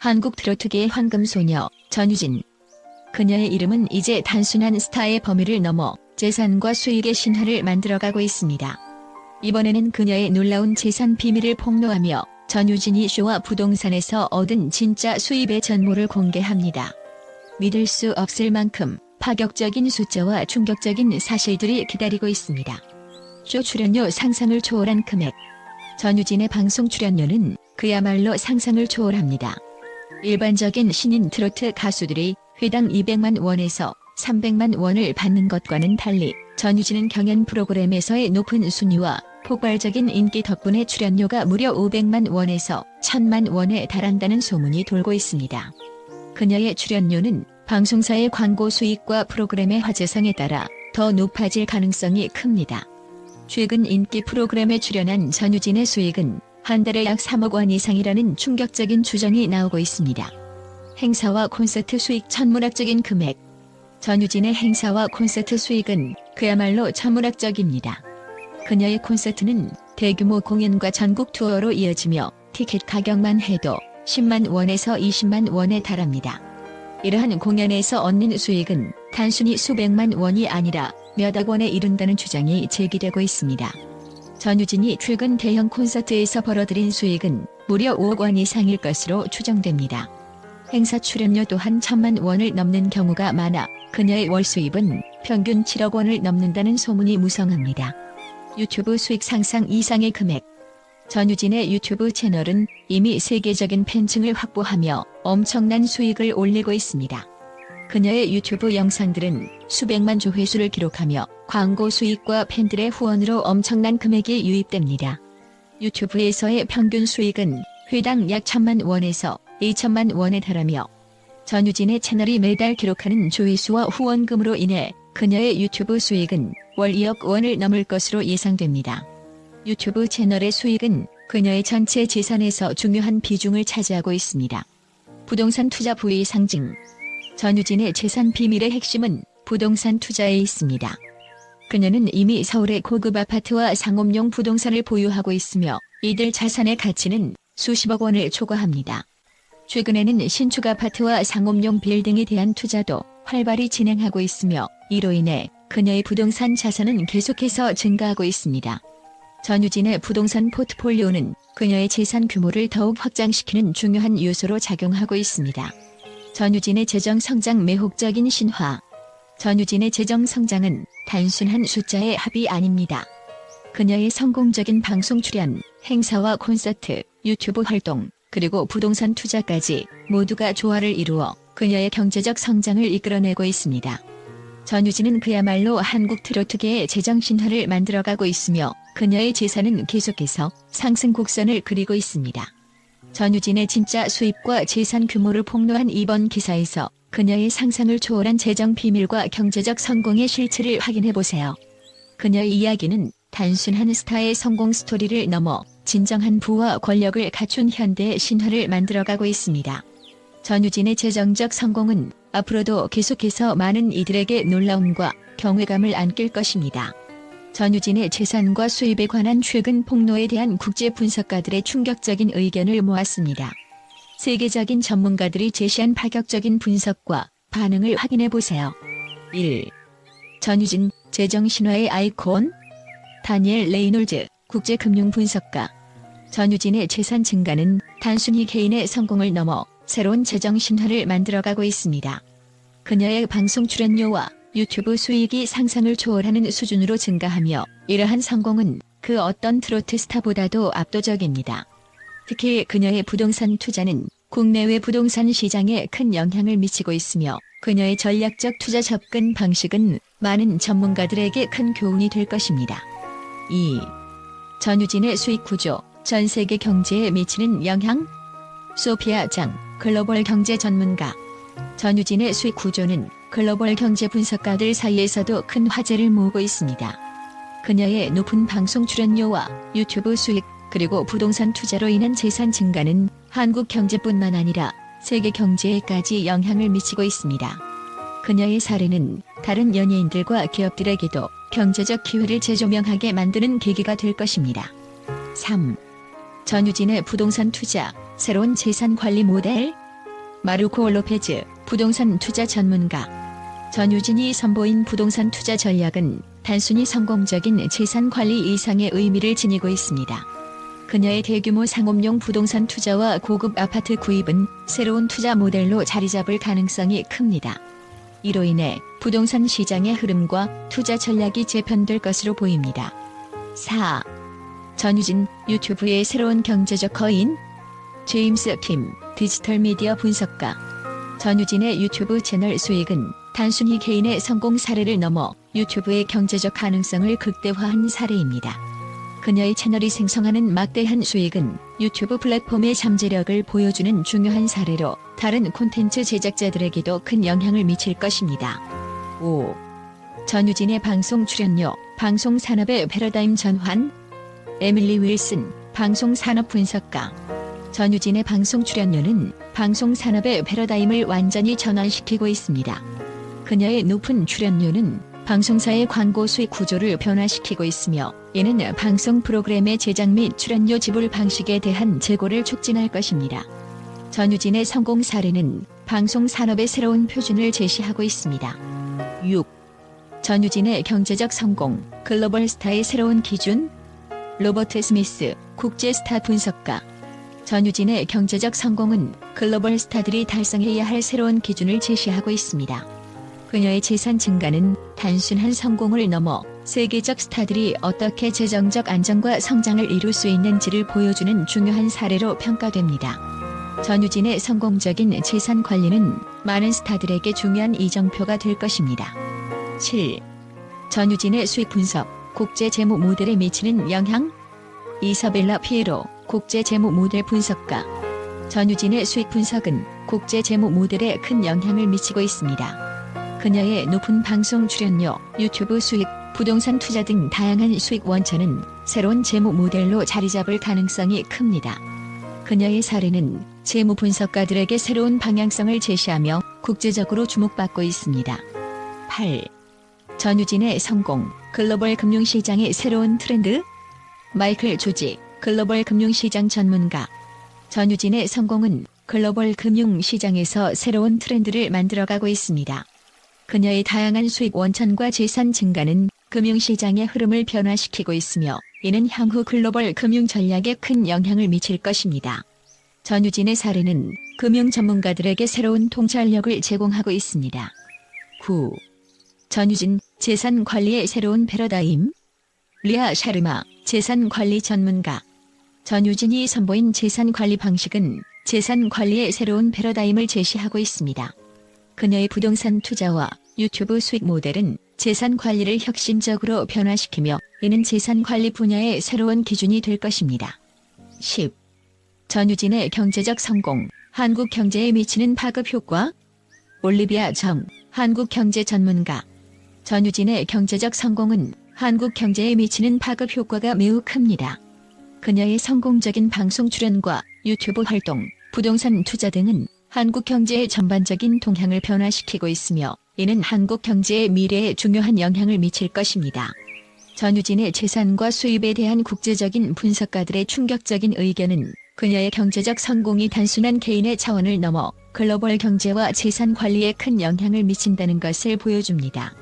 한국 트로트계의 황금소녀 전유진. 그녀의 이름은 이제 단순한 스타의 범위를 넘어 재산과 수익의 신화를 만들어가고 있습니다. 이번에는 그녀의 놀라운 재산 비밀을 폭로하며 전유진이 쇼와 부동산에서 얻은 진짜 수입의 전모를 공개합니다. 믿을 수 없을 만큼 파격적인 숫자와 충격적인 사실들이 기다리고 있습니다. 쇼 출연료 상상을 초월한 금액. 전유진의 방송 출연료는 그야말로 상상을 초월합니다. 일반적인 신인 트로트 가수들이 회당 200만 원에서 300만 원을 받는 것과는 달리 전유진은 경연 프로그램에서의 높은 순위와 폭발적인 인기 덕분에 출연료가 무려 500만 원에서 1000만 원에 달한다는 소문이 돌고 있습니다. 그녀의 출연료는 방송사의 광고 수익과 프로그램의 화제성에 따라 더 높아질 가능성이 큽니다. 최근 인기 프로그램에 출연한 전유진의 수익은 한 달에 약 3억 원 이상이라는 충격적인 추정이 나오고 있습니다. 행사와 콘서트 수익 천문학적인 금액. 전유진의 행사와 콘서트 수익은 그야말로 천문학적입니다. 그녀의 콘서트는 대규모 공연과 전국 투어로 이어지며 티켓 가격만 해도 10만 원에서 20만 원에 달합니다. 이러한 공연에서 얻는 수익은 단순히 수백만 원이 아니라 몇억 원에 이른다는 주장이 제기되고 있습니다. 전유진이 최근 대형 콘서트에서 벌어들인 수익은 무려 5억 원 이상일 것으로 추정됩니다. 행사 출연료 또한 천만 원을 넘는 경우가 많아 그녀의 월 수입은 평균 7억 원을 넘는다는 소문이 무성합니다. 유튜브 수익 상상 이상의 금액. 전유진의 유튜브 채널은 이미 세계적인 팬층을 확보하며 엄청난 수익을 올리고 있습니다. 그녀의 유튜브 영상들은 수백만 조회수를 기록하며 광고 수익과 팬들의 후원으로 엄청난 금액이 유입됩니다. 유튜브에서의 평균 수익은 회당 약 천만 원에서 2천만 원에 달하며 전유진의 채널이 매달 기록하는 조회수와 후원금으로 인해 그녀의 유튜브 수익은 월 2억 원을 넘을 것으로 예상됩니다. 유튜브 채널의 수익은 그녀의 전체 재산에서 중요한 비중을 차지하고 있습니다. 부동산 투자 부의 상징 전유진의 재산 비밀의 핵심은 부동산 투자에 있습니다. 그녀는 이미 서울의 고급 아파트와 상업용 부동산을 보유하고 있으며 이들 자산의 가치는 수십억 원을 초과합니다. 최근에는 신축 아파트와 상업용 빌딩에 대한 투자도 활발히 진행하고 있으며 이로 인해 그녀의 부동산 자산은 계속해서 증가하고 있습니다. 전유진의 부동산 포트폴리오는 그녀의 재산 규모를 더욱 확장시키는 중요한 요소로 작용하고 있습니다. 전유진의 재정 성장 매혹적인 신화. 전유진의 재정 성장은 단순한 숫자의 합이 아닙니다. 그녀의 성공적인 방송 출연, 행사와 콘서트, 유튜브 활동, 그리고 부동산 투자까지 모두가 조화를 이루어 그녀의 경제적 성장을 이끌어내고 있습니다. 전유진은 그야말로 한국 트로트계의 재정 신화를 만들어가고 있으며 그녀의 재산은 계속해서 상승 곡선을 그리고 있습니다. 전유진의 진짜 수입과 재산 규모를 폭로한 이번 기사에서 그녀의 상상을 초월한 재정 비밀과 경제적 성공의 실체를 확인해 보세요. 그녀의 이야기는 단순한 스타의 성공 스토리를 넘어 진정한 부와 권력을 갖춘 현대의 신화를 만들어가고 있습니다. 전유진의 재정적 성공은 앞으로도 계속해서 많은 이들에게 놀라움과 경외감을 안길 것입니다. 전유진의 재산과 수입에 관한 최근 폭로에 대한 국제 분석가들의 충격적인 의견을 모았습니다. 세계적인 전문가들이 제시한 파격적인 분석과 반응을 확인해 보세요. 1. 전유진, 재정신화의 아이콘? 다니엘 레이놀즈, 국제금융분석가. 전유진의 재산 증가는 단순히 개인의 성공을 넘어 새로운 재정 신화를 만들어가고 있습니다. 그녀의 방송 출연료와 유튜브 수익이 상상을 초월하는 수준으로 증가하며 이러한 성공은 그 어떤 트로트 스타보다도 압도적입니다. 특히 그녀의 부동산 투자는 국내외 부동산 시장에 큰 영향을 미치고 있으며 그녀의 전략적 투자 접근 방식은 많은 전문가들에게 큰 교훈이 될 것입니다. 2. 전유진의 수익 구조, 전 세계 경제에 미치는 영향? 소피아 장, 글로벌 경제 전문가. 전유진의 수익 구조는 글로벌 경제 분석가들 사이에서도 큰 화제를 모으고 있습니다. 그녀의 높은 방송 출연료와 유튜브 수익, 그리고 부동산 투자로 인한 재산 증가는 한국 경제뿐만 아니라 세계 경제에까지 영향을 미치고 있습니다. 그녀의 사례는 다른 연예인들과 기업들에게도 경제적 기회를 재조명하게 만드는 계기가 될 것입니다. 3. 전유진의 부동산 투자, 새로운 재산 관리 모델? 마르코 로페즈 부동산 투자 전문가 전유진이 선보인 부동산 투자 전략은 단순히 성공적인 재산 관리 이상의 의미를 지니고 있습니다. 그녀의 대규모 상업용 부동산 투자와 고급 아파트 구입은 새로운 투자 모델로 자리 잡을 가능성이 큽니다. 이로 인해 부동산 시장의 흐름과 투자 전략이 재편될 것으로 보입니다. 4. 전유진 유튜브의 새로운 경제적 거인 제임스 킴 디지털 미디어 분석가 전유진의 유튜브 채널 수익은 단순히 개인의 성공 사례를 넘어 유튜브의 경제적 가능성을 극대화한 사례입니다. 그녀의 채널이 생성하는 막대한 수익은 유튜브 플랫폼의 잠재력을 보여주는 중요한 사례로 다른 콘텐츠 제작자들에게도 큰 영향을 미칠 것입니다. 5. 전유진의 방송 출연료, 방송 산업의 패러다임 전환, 에밀리 윌슨, 방송 산업 분석가. 전유진의 방송 출연료는 방송 산업의 패러다임을 완전히 전환시키고 있습니다. 그녀의 높은 출연료는 방송사의 광고 수익 구조를 변화시키고 있으며 이는 방송 프로그램의 제작 및 출연료 지불 방식에 대한 재고를 촉진할 것입니다. 전유진의 성공 사례는 방송 산업의 새로운 표준을 제시하고 있습니다. 6. 전유진의 경제적 성공, 글로벌 스타의 새로운 기준, 로버트 스미스, 국제 스타 분석가. 전유진의 경제적 성공은 글로벌 스타들이 달성해야 할 새로운 기준을 제시하고 있습니다. 그녀의 재산 증가는 단순한 성공을 넘어 세계적 스타들이 어떻게 재정적 안정과 성장을 이룰 수 있는지를 보여주는 중요한 사례로 평가됩니다. 전유진의 성공적인 재산 관리는 많은 스타들에게 중요한 이정표가 될 것입니다. 7. 전유진의 수익 분석, 국제 재무 모델에 미치는 영향? 이사벨라 피에로, 국제 재무 모델 분석가. 전유진의 수익 분석은 국제 재무 모델에 큰 영향을 미치고 있습니다. 그녀의 높은 방송 출연료, 유튜브 수익, 부동산 투자 등 다양한 수익 원천은 새로운 재무 모델로 자리 잡을 가능성이 큽니다. 그녀의 사례는 재무 분석가들에게 새로운 방향성을 제시하며 국제적으로 주목받고 있습니다. 8. 전유진의 성공, 글로벌 금융시장의 새로운 트렌드? 마이클 조지, 글로벌 금융시장 전문가. 전유진의 성공은 글로벌 금융시장에서 새로운 트렌드를 만들어가고 있습니다. 그녀의 다양한 수익 원천과 재산 증가는 금융시장의 흐름을 변화시키고 있으며 이는 향후 글로벌 금융 전략에 큰 영향을 미칠 것입니다. 전유진의 사례는 금융 전문가들에게 새로운 통찰력을 제공하고 있습니다. 9. 전유진 재산 관리의 새로운 패러다임 리아 샤르마 재산 관리 전문가 전유진이 선보인 재산 관리 방식은 재산 관리의 새로운 패러다임을 제시하고 있습니다. 그녀의 부동산 투자와 유튜브 수익 모델은 재산 관리를 혁신적으로 변화시키며 이는 재산 관리 분야의 새로운 기준이 될 것입니다. 10. 전유진의 경제적 성공, 한국 경제에 미치는 파급 효과? 올리비아 정, 한국 경제 전문가. 전유진의 경제적 성공은 한국 경제에 미치는 파급 효과가 매우 큽니다. 그녀의 성공적인 방송 출연과 유튜브 활동, 부동산 투자 등은 한국 경제의 전반적인 동향을 변화시키고 있으며 이는 한국 경제의 미래에 중요한 영향을 미칠 것입니다. 전유진의 재산과 수입에 대한 국제적인 분석가들의 충격적인 의견은 그녀의 경제적 성공이 단순한 개인의 차원을 넘어 글로벌 경제와 재산 관리에 큰 영향을 미친다는 것을 보여줍니다.